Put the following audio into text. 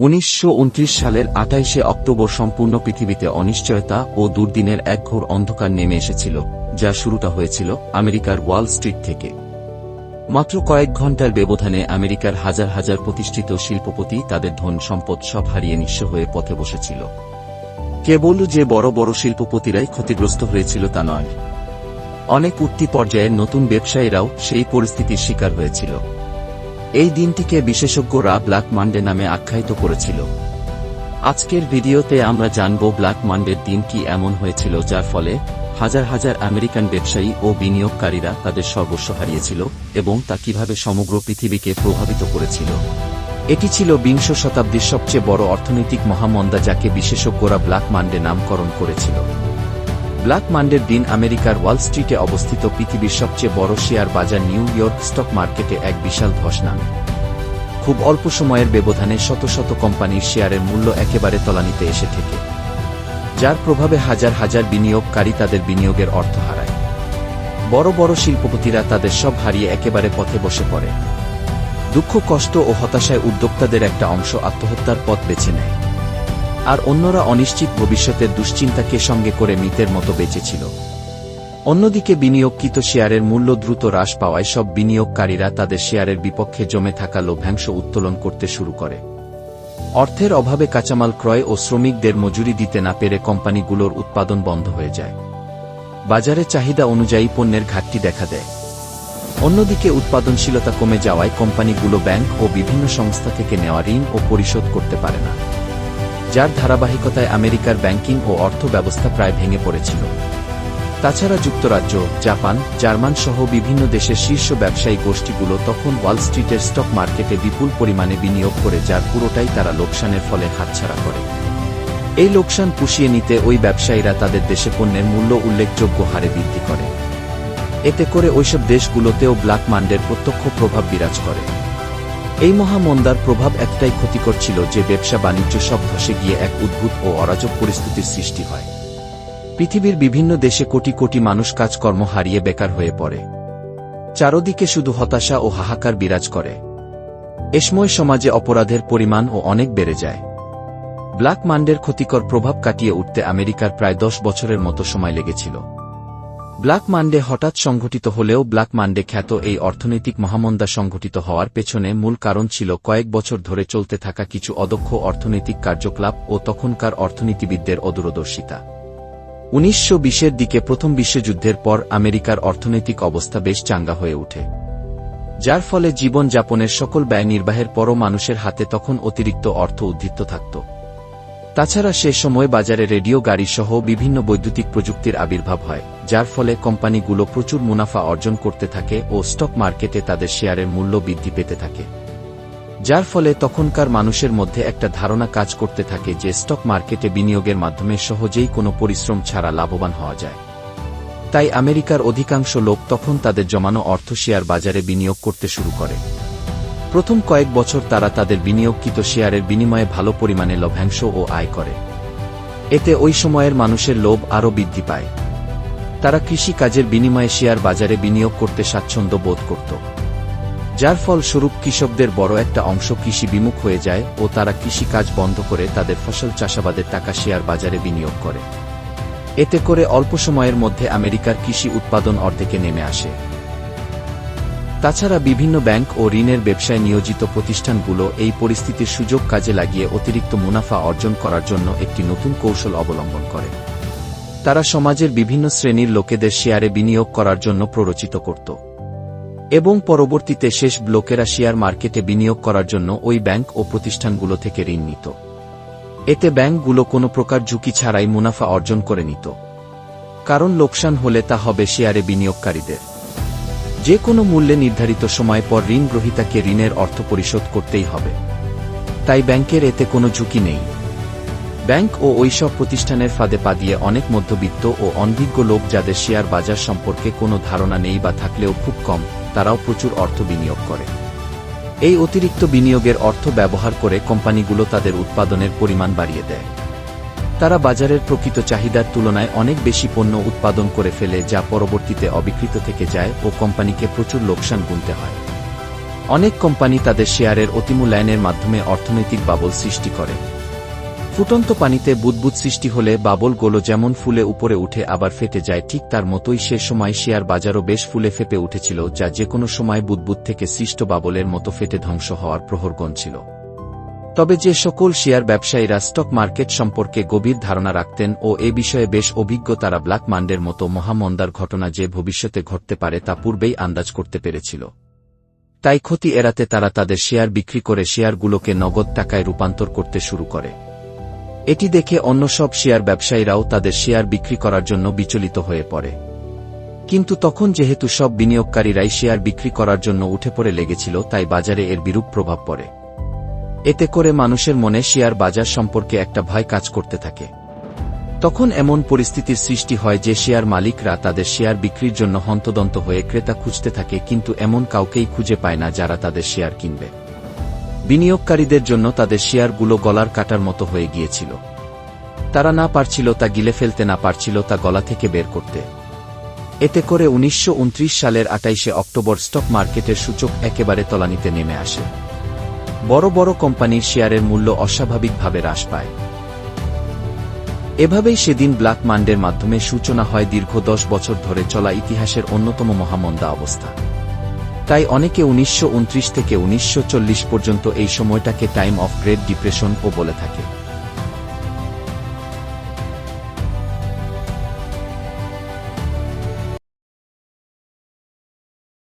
উনিশশো উনত্রিশ সালের আটাইশে অক্টোবর সম্পূর্ণ পৃথিবীতে অনিশ্চয়তা ও দুর্দিনের এক ঘোর অন্ধকার নেমে এসেছিল, যা শুরুটা হয়েছিল আমেরিকার ওয়াল স্ট্রিট থেকে। মাত্র কয়েক ঘণ্টার ব্যবধানে আমেরিকার হাজার হাজার প্রতিষ্ঠিত শিল্পপতি তাদের ধন সম্পদ সব হারিয়ে নিঃস্ব হয়ে পথে বসেছিল। কেবল যে বড় বড় শিল্পপতিরাই ক্ষতিগ্রস্ত হয়েছিল তা নয়। অনেক উঠতি পর্যায়ের নতুন ব্যবসায়ীরাও সেই পরিস্থিতির শিকার হয়েছিল। এই দিনটিকে বিশেষজ্ঞরা ব্ল্যাক মানডে নামে আখ্যায়িত করেছিল। আজকের ভিডিওতে আমরা জানব ব্ল্যাক মানডের দিন কি এমন হয়েছিল, যার ফলে হাজার হাজার আমেরিকান ব্যবসায়ী ও বিনিয়োগকারীরা তাদের সর্বস্ব হারিয়েছিল এবং তা কীভাবে সমগ্র পৃথিবীকে প্রভাবিত করেছিল। এটি ছিল বিংশ শতাব্দীর সবচেয়ে বড় অর্থনৈতিক মহামন্দা যাকে বিশেষজ্ঞরা ব্ল্যাক মানডে নামকরণ করেছিল। ব্ল্যাক মানডের দিন আমেরিকার ওয়াল স্ট্রিটে অবস্থিত পৃথিবীর সবচেয়ে বড় শেয়ার বাজার নিউ ইয়র্ক স্টক মার্কেটে এক বিশাল ধস নামে খুব অল্প সময়ের ব্যবধানে শত শত কোম্পানির শেয়ারের মূল্য একেবারে তলানিতে এসে থেকে যার প্রভাবে হাজার হাজার বিনিয়োগকারী তাদের বিনিয়োগের অর্থ হারায়। বড় বড় শিল্পপতিরা তাদের সব হারিয়ে একেবারে পথে বসে পড়ে। দুঃখ, কষ্ট ও হতাশায় উদ্যোক্তাদের একটা অংশ আত্মহত্যার পথ বেছে নেয়। আর অন্যরা অনিশ্চিত ভবিষ্যতের দুশ্চিন্তাকে সঙ্গে করে মৃতের মতো বেঁচেছিল। অন্যদিকে বিনিয়োগকৃত শেয়ারের মূল্য দ্রুত হ্রাস পাওয়ায় সব বিনিয়োগকারীরা তাদের শেয়ারের বিপক্ষে জমে থাকা লভ্যাংশ উত্তোলন করতে শুরু করে। অর্থের অভাবে কাঁচামাল ক্রয় ও শ্রমিকদের মজুরি দিতে না পেরে কোম্পানিগুলোর উৎপাদন বন্ধ হয়ে যায়। বাজারে চাহিদা অনুযায়ী পণ্যের ঘাটতি দেখা দেয়। অন্যদিকে উৎপাদনশীলতা কমে যাওয়ায় কোম্পানিগুলো ব্যাংক ও বিভিন্ন সংস্থা থেকে নেওয়া ঋণ ও পরিশোধ করতে পারে না। যার ধারাবাহিকতায় আমেরিকার ব্যাংকিং ও অর্থ ব্যবস্থা প্রায় ভেঙে পড়েছিল। তাছাড়া যুক্তরাজ্য, জাপান, জার্মান সহ বিভিন্ন দেশের শীর্ষ ব্যবসায়ী গোষ্ঠীগুলো তখন ওয়াল স্ট্রিটের স্টক মার্কেটে বিপুল পরিমাণে বিনিয়োগ করে যার পুরোটাই তারা লোকসানের ফলে হাতছাড়া করে। এই লোকসান পুষিয়ে নিতে ওই ব্যবসায়ীরা তাদের দেশে পণ্যের মূল্য উল্লেখযোগ্য হারে বৃদ্ধি করে। এতে করে ওইসব দেশগুলোতেও ব্ল্যাক মান্ডের প্রত্যক্ষ প্রভাব বিরাজ করে। এই মহামন্দার প্রভাব একটাই ক্ষতিকর ছিল যে ব্যবসা বাণিজ্য সব ধসে গিয়ে এক উদ্ভুত ও অরাজক পরিস্থিতির সৃষ্টি হয়। পৃথিবীর বিভিন্ন দেশে কোটি কোটি মানুষ কাজকর্ম হারিয়ে বেকার হয়ে পড়ে। চারদিকে শুধু হতাশা ও হাহাকার বিরাজ করে। এসময় সমাজে অপরাধের পরিমাণ ও অনেক বেড়ে যায়। ব্ল্যাক মান্ডের ক্ষতিকর প্রভাব কাটিয়ে উঠতে আমেরিকার প্রায় দশ বছরের মতো সময় লেগেছিল। ব্ল্যাক মান্ডে হঠাৎ সংঘটিত হলেও ব্ল্যাক মান্ডে খ্যাত এই অর্থনৈতিক মহামন্দা সংঘটিত হওয়ার পেছনে মূল কারণ ছিল কয়েক বছর ধরে চলতে থাকা কিছু অদক্ষ অর্থনৈতিক কার্যকলাপ ও তখনকার অর্থনীতিবিদদের অদূরদর্শিতা। উনিশশো বিশের দিকে প্রথম বিশ্বযুদ্ধের পর আমেরিকার অর্থনৈতিক অবস্থা বেশ চাঙ্গা হয়ে ওঠে। যার ফলে জীবন যাপনের সকল ব্যয় নির্বাহের পরও মানুষের হাতে তখন অতিরিক্ত অর্থ উদ্ধৃত থাকত। তাছাড়া সে সময় বাজারে রেডিও, গাড়ি সহ বিভিন্ন বৈদ্যুতিক প্রযুক্তির আবির্ভাব হয়। যার ফলে কোম্পানিগুলো প্রচুর মুনাফা অর্জন করতে থাকে ও স্টক মার্কেটে তাদের শেয়ারের মূল্য বৃদ্ধি পেতে থাকে। যার ফলে তখনকার মানুষের মধ্যে একটা ধারণা কাজ করতে থাকে যে স্টক মার্কেটে বিনিয়োগের মাধ্যমে সহজেই কোনো পরিশ্রম ছাড়া লাভবান হওয়া যায়। তাই আমেরিকার অধিকাংশ লোক তখন তাদের জমানো অর্থ শেয়ার বাজারে বিনিয়োগ করতে শুরু করে। প্রথম কয়েক বছর তারা তাদের বিনিয়োগকৃত শেয়ারের বিনিময়ে ভালো পরিমাণে লভ্যাংশ ও আয় করে। এতে ওই সময়ের মানুষের লোভ আরও বৃদ্ধি পায়। তারা কৃষি কাজের বিনিময়ে শেয়ার বাজারে বিনিয়োগ করতে স্বাচ্ছন্দ্য বোধ করত। যার ফলস্বরূপ কৃষকদের বড় একটা অংশ কৃষি বিমুখ হয়ে যায় ও তারা কৃষি কাজ বন্ধ করে তাদের ফসল চাষাবাদের টাকা শেয়ার বাজারে বিনিয়োগ করে। এতে করে অল্প সময়ের মধ্যে আমেরিকার কৃষি উৎপাদন অর্ধেকে নেমে আসে। তাছাড়া বিভিন্ন ব্যাংক ও ঋণের ব্যবসায় নিয়োজিত প্রতিষ্ঠানগুলো এই পরিস্থিতির সুযোগ কাজে লাগিয়ে অতিরিক্ত মুনাফা অর্জন করার জন্য একটি নতুন কৌশল অবলম্বন করে। তারা সমাজের বিভিন্ন শ্রেণির লোকেদের শেয়ারে বিনিয়োগ করার জন্য প্ররোচিত করত। এবং পরবর্তীতে শেষ লোকেরা শেয়ার মার্কেটে বিনিয়োগ করার জন্য ওই ব্যাংক ও প্রতিষ্ঠানগুলো থেকে ঋণ নিত। এতে ব্যাংকগুলো কোনো প্রকার ঝুঁকি ছাড়াই মুনাফা অর্জন করে নিত। কারণ লোকসান হলে তা হবে শেয়ারে বিনিয়োগকারীদের। যে কোনো মূল্যে নির্ধারিত সময় পর ঋণ গ্রহীতাকে ঋণের অর্থ পরিশোধ করতেই হবে। তাই ব্যাংকের এতে কোনো ঝুঁকি নেই। ব্যাংক ও ওইসব প্রতিষ্ঠানের ফাঁদে পা দিয়ে অনেক মধ্যবিত্ত ও অনভিজ্ঞ লোক যাদের শেয়ার বাজার সম্পর্কে কোনো ধারণা নেই বা থাকলেও খুব কম, তারাও প্রচুর অর্থ বিনিয়োগ করে। এই অতিরিক্ত বিনিয়োগের অর্থ ব্যবহার করে কোম্পানিগুলো তাদের উৎপাদনের পরিমাণ বাড়িয়ে দেয়। তারা বাজারের প্রকৃত চাহিদার তুলনায় অনেক বেশি পণ্য উৎপাদন করে ফেলে যা পরবর্তীতে অবিকৃত থেকে যায় ও কোম্পানিকে প্রচুর লোকসান গুনতে হয়। অনেক কোম্পানি তাদের শেয়ারের অতিমূল্যায়নের মাধ্যমে অর্থনৈতিক বাবল সৃষ্টি করে। ফুটন্ত পানিতে বুদবুদ সৃষ্টি হলে বাবলগুলো যেমন ফুলে উপরে উঠে আবার ফেটে যায়, ঠিক তার মতোই সে সময় শেয়ার বাজারও বেশ ফুলে ফেপে উঠেছিল, যা যে কোনো সময় বুদবুদ থেকে সৃষ্ট বাবলের মতো ফেটে ধ্বংস হওয়ার প্রহরগণ ছিল। তবে যে সকল শেয়ার ব্যবসায়ীরা স্টক মার্কেট সম্পর্কে গভীর ধারণা রাখতেন ও এ বিষয়ে বেশ অভিজ্ঞ তারা ব্ল্যাক মান্ডের মতো মহামন্দার ঘটনা যে ভবিষ্যতে ঘটতে পারে তা পূর্বেই আন্দাজ করতে পেরেছিল। তাই ক্ষতি এড়াতে তারা তাদের শেয়ার বিক্রি করে শেয়ারগুলোকে নগদ টাকায় রূপান্তর করতে শুরু করে। এটি দেখে অন্য সব শেয়ার ব্যবসায়ীরাও তাদের শেয়ার বিক্রি করার জন্য বিচলিত হয়ে পড়ে। কিন্তু তখন যেহেতু সব বিনিয়োগকারীরাই শেয়ার বিক্রি করার জন্য উঠে পড়ে লেগেছিল, তাই বাজারে এর বিরূপ প্রভাব পড়ে। এতে করে মানুষের মনে শেয়ার বাজার সম্পর্কে একটা ভয় কাজ করতে থাকে। তখন এমন পরিস্থিতির সৃষ্টি হয় যে শেয়ার মালিকরা তাদের শেয়ার বিক্রির জন্য হন্তদন্ত হয়ে ক্রেতা খুঁজতে থাকে, কিন্তু এমন কাউকেই খুঁজে পায় না যারা তাদের শেয়ার কিনবে। বিনিয়োগকারীদের জন্য তাদের শেয়ারগুলো গলার কাটার মতো হয়ে গিয়েছিল। তারা না পারছিল তা গিলে ফেলতে, না পারছিল তা গলা থেকে বের করতে। এতে করে উনিশশো উনত্রিশ সালের আটাইশে অক্টোবর স্টক মার্কেটের সূচক একেবারে তলানিতে নেমে আসে। বড় বড় কোম্পানির শেয়ারের মূল্য অস্বাভাবিকভাবে হ্রাস পায়। এভাবেই সেদিন ব্ল্যাক মান্ডের মাধ্যমে সূচনা হয় দীর্ঘ দশ বছর ধরে চলা ইতিহাসের অন্যতম মহামন্দা অবস্থা। তাই অনেকে উনিশশো উনত্রিশ থেকে উনিশশো চল্লিশ পর্যন্ত এই সময়টাকে টাইম অফ গ্রেট ডিপ্রেশন ও বলে থাকে।